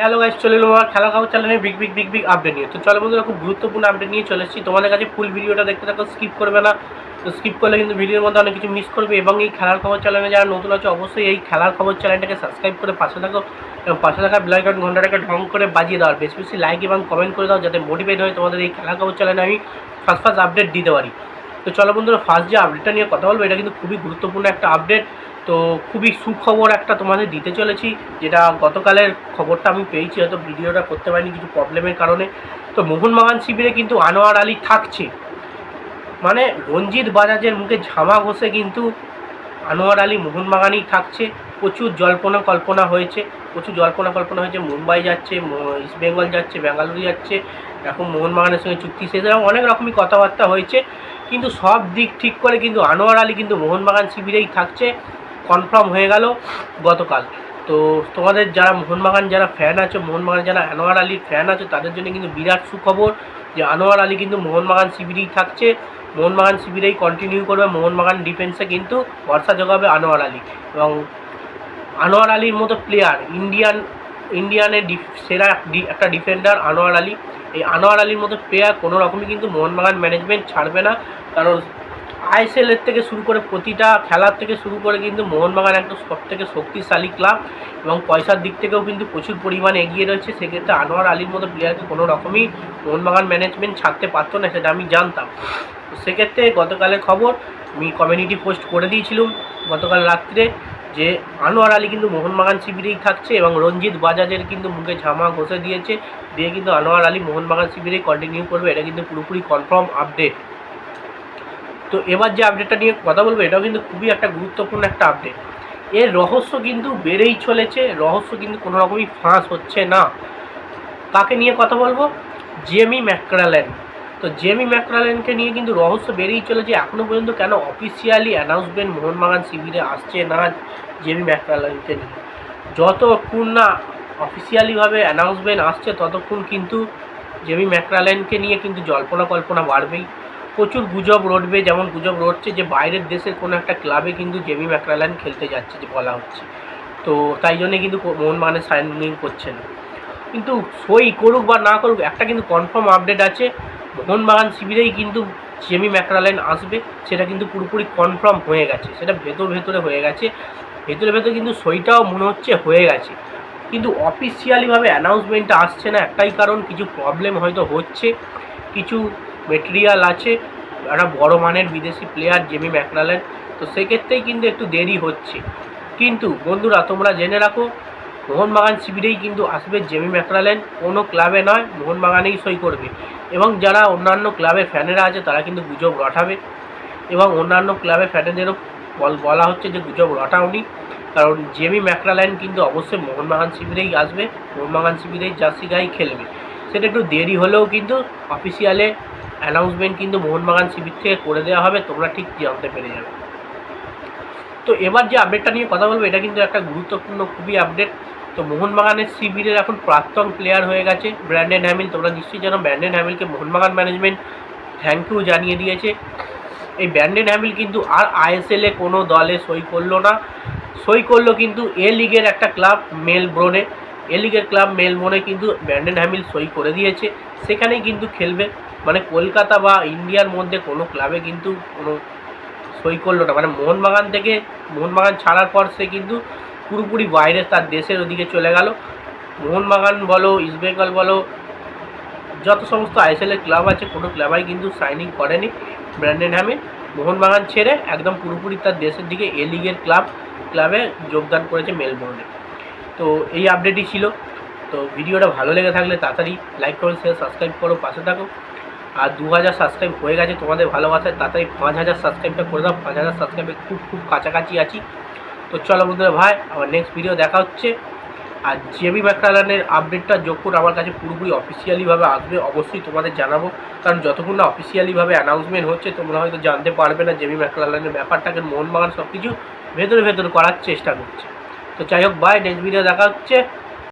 Hello guys চলে এলো আমার খেলা খবর চ্যানেলে big big big big update নিয়ে। তো চলো বন্ধুরা, খুব গুরুত্বপূর্ণ আপডেট নিয়ে চলে এসেছি। তোমাদের কাছে ফুল ভিডিওটা দেখতে থাকো স্কিপ করবে না। তো স্কিপ করলে কিন্তু ভিডিওর মধ্যে অনেক কিছু মিস করবে এবং এই খেলার খবর চ্যানেলে যারা নতুন আছে, অবশ্যই এই খেলার খবর চ্যানেলটাকে সাবস্ক্রাইব করে পাশে থাকো এবং পাশে থাকা বেলাইকন ঘন্টাটাকে ঢং করে বাজিয়ে দাও। আর বেশি বেশি লাইক এবং কমেন্ট করে দাও, যাতে মোটিভেট হয় তোমাদের এই খেলার খবর চ্যানেলে আমি ফার্স্ট ফার্স্ট আপডেট দিতে পারি। তো চলো বন্ধুরা ফার্স্ট যে আপডেটটা নিয়ে কথা বলব, এটা কিন্তু খুবই গুরুত্বপূর্ণ একটা আপডেট তো খুবই সুখবর একটা তোমাদের দিতে চলেছি, যেটা গতকালের খবরটা আমি পেয়েছি, হয়তো ভিডিওটা করতে পারিনি কিছু প্রবলেমের কারণে। তো মোহনবাগান শিবিরে কিন্তু আনোয়ার আলী থাকছে। মানে রঞ্জিত বাজাজের মুখে ঝামা ঘষে কিন্তু আনোয়ার আলী মোহনবাগানই থাকছে। প্রচুর জল্পনা কল্পনা হয়েছে, প্রচুর জল্পনা কল্পনা হয়েছে, মুম্বাই যাচ্ছে ইস্ট বেঙ্গল যাচ্ছে বেঙ্গালুরু যাচ্ছে, এখন মোহনবাগানের সঙ্গে চুক্তি শেষ এবং অনেক রকমই কথাবার্তা হয়েছে। কিন্তু সব দিক ঠিক করে কিন্তু আনোয়ার আলী কিন্তু মোহনবাগান শিবিরেই থাকছে। কনফার্ম হয়ে গেল গতকাল। তো তোমাদের যারা মোহনবাগান যারা ফ্যান আছে, মোহনবাগান যারা আনোয়ার আলীর ফ্যান আছে, তাদের জন্য কিন্তু বিরাট সুখবর যে আনোয়ার আলী কিন্তু মোহনবাগান শিবিরেই থাকছে। মোহনবাগান শিবিরেই কন্টিনিউ করবে, মোহনবাগান ডিফেন্সে কিন্তু ভরসা জোগাবে আনোয়ার আলী। এবং আনোয়ার আলীর মতো প্লেয়ার ইন্ডিয়ান ইন্ডিয়ানের সেরা একটা ডিফেন্ডার আনোয়ার আলী। এই আনোয়ার আলীর মতো প্লেয়ার কোনো রকমই কিন্তু মোহনবাগান ম্যানেজমেন্ট ছাড়বে না। কারণ আইএসএল এর থেকে শুরু করে প্রতিটা খেলার থেকে শুরু করে কিন্তু মোহনবাগান একটা সব থেকে শক্তিশালী ক্লাব এবং পয়সার দিক থেকেও কিন্তু প্রচুর পরিমাণে এগিয়ে রয়েছে। সেক্ষেত্রে আনোয়ার আলীর মতো প্লেয়ারকে কোনো রকমই মোহনবাগান ম্যানেজমেন্ট ছাড়তে পারতো না, সেটা আমি জানতাম। সেক্ষেত্রে গতকালের খবর আমি কমিউনিটি পোস্ট করে দিয়েছিলাম গতকাল রাত্রে যে আনোয়ার আলী কিন্তু মোহনবাগান শিবিরেই থাকছে এবং রঞ্জিত বাজাজের কিন্তু মুখে ঝামা ঘষে দিয়েছে। দিয়ে কিন্তু আনোয়ার আলী মোহনবাগান শিবিরেই কন্টিনিউ করবে, এটা কিন্তু পুরোপুরি কনফার্ম আপডেট তো এবার যে আপডেটটা নিয়ে কথা বলব, এটাও কিন্তু খুবই একটা গুরুত্বপূর্ণ একটা আপডেট এর রহস্য কিন্তু বেড়েই চলেছে, রহস্য কিন্তু কোনো রকমই ফাঁস হচ্ছে না। কাকে নিয়ে কথা বলব? জেমি ম্যাকরালেন তো জেমি ম্যাকরালেনকে নিয়ে কিন্তু রহস্য বেড়েই চলেছে এখনও পর্যন্ত কেন অফিসিয়ালি অ্যানাউন্সমেন্ট মোহনবাগান শিবিরে আসছে না জেমি ম্যাকরালেনকে নিয়ে? যতক্ষণ না অফিসিয়ালিভাবে অ্যানাউন্সমেন্ট আসছে, ততক্ষণ কিন্তু জেমি ম্যাকরালেনকে নিয়ে কিন্তু জল্পনা কল্পনা বাড়বেই। প্রচুর গুজব রটবে, যেমন গুজব রটছে যে বাইরের দেশের কোনো একটা ক্লাবে কিন্তু জেমি ম্যাকরালেন খেলতে যাচ্ছে যে বলা হচ্ছে। তো তাই জন্যে কিন্তু মোহনবাগানের সাইনিং করছে না। কিন্তু সই করুক বা না করুক, একটা কিন্তু কনফার্ম আপডেট আছে। মোহনবাগান শিবিরেই কিন্তু জেমি ম্যাকরালেন আসবে, সেটা কিন্তু পুরোপুরি কনফার্ম হয়ে গেছে। সেটা ভেতর ভেতরে হয়ে গেছে। ভেতরে ভেতরে কিন্তু সইটাও মনে হচ্ছে হয়ে গেছে। কিন্তু অফিসিয়ালিভাবে অ্যানাউন্সমেন্টটা আসছে না, একটাই কারণ কিছু প্রবলেম হয়তো হচ্ছে। কিছু মেটেরিয়াল আছে, একটা বড় মানের বিদেশি প্লেয়ার জেমি ম্যাকরালেন তো সেক্ষেত্রেই কিন্তু একটু দেরি হচ্ছে। কিন্তু বন্ধুরা, তোমরা জেনে রাখো, মোহনবাগান শিবিরেই কিন্তু আসবে জেমি ম্যাকরালেন কোনো ক্লাবে নয়, মোহনবাগানেই সই করবে। এবং যারা অন্যান্য ক্লাবের ফ্যানেরা আছে, তারা কিন্তু গুজব রটাবে। এবং অন্যান্য ক্লাবের ফ্যানেদেরও বল- হচ্ছে যে গুজব রটাওনি। কারণ জেমি ম্যাকরালেন কিন্তু অবশ্যই মোহনবাগান শিবিরেই আসবে, মোহনবাগান শিবিরেই জার্সি গায়ে খেলবে। সেটা একটু দেরি হলেও কিন্তু অফিসিয়ালে অ্যানাউন্সমেন্ট কিন্তু মোহনবাগান শিবির থেকে করে দেওয়া হবে, তোমরা ঠিক জানতে পেরে যাবে। তো এবার যে আপডেটটা নিয়ে কথা বলব, এটা কিন্তু একটা গুরুত্বপূর্ণ খুবই আপডেট তো মোহনবাগানের শিবিরের এখন প্রাক্তন প্লেয়ার হয়ে গেছে ব্র্যান্ডেন হ্যামিল তোমরা নিশ্চয়ই জানো ব্র্যান্ডেন হ্যামিলকে মোহনবাগান ম্যানেজমেন্ট থ্যাংক ইউ জানিয়ে দিয়েছে। এই ব্র্যান্ডেন হ্যামিল কিন্তু আর আইএসএলে কোনো দলে সই করল না। সই করল কিন্তু এ লিগের একটা ক্লাব মেলব্রনে এ লিগের ক্লাব মেলবোর্নে কিন্তু ব্র্যান্ডেন হ্যামিল সই করে দিয়েছে। সেখানেই কিন্তু খেলবে। মানে কলকাতা বা ইন্ডিয়ার মধ্যে কোনো ক্লাবে কিন্তু কোনো সই করল না। মানে মোহনবাগান থেকে, মোহনবাগান ছাড়ার পর সে কিন্তু পুরোপুরি বাইরে তার দেশের ওদিকে চলে গেল। মোহনবাগান বলো ইস্টবেঙ্গল বলো, যত সমস্ত আইএসএলের ক্লাব আছে, কোনো ক্লাবাই কিন্তু সাইনিং করেনি ব্র্যান্ডেন হ্যামে। মোহনবাগান ছেড়ে একদম পুরোপুরি তার দেশের দিকে এ লিগের ক্লাব, ক্লাবে যোগদান করেছে মেলবোর্নে। তো এই আপডেটই ছিল। তো ভিডিওটা ভালো লেগে থাকলে তাড়াতাড়ি লাইক করো শেয়ার সাবস্ক্রাইব করো, পাশে থাকো। আর দু হাজার সাবস্ক্রাইব হয়ে গেছে তোমাদের ভালোবাসায়, তাড়াতাড়ি পাঁচ হাজার সাবস্ক্রাইবটা করে দাও। পাঁচ হাজার সাবস্ক্রাইবে খুব খুব কাছাকাছি আছি। তো চলো বন্ধুরা ভাই আমার নেক্সট ভিডিও দেখা হচ্ছে। আর জেবি ম্যাকরালানের আপডেটটা যখন আমার কাছে পুরোপুরি অফিসিয়ালিভাবে আসবে, অবশ্যই তোমাদের জানাব। কারণ যতক্ষণ না অফিসিয়ালিভাবে অ্যানাউন্সমেন্ট হচ্ছে, তোমরা হয়তো জানতে পারবে না জেবি ম্যাকরালানের ব্যাপারটাকে মোহনবাগান সব কিছু ভেতরে ভেতরে করার চেষ্টা করছে। তো যাই হোক বাই নেক্সট ভিডিও দেখা হচ্ছে।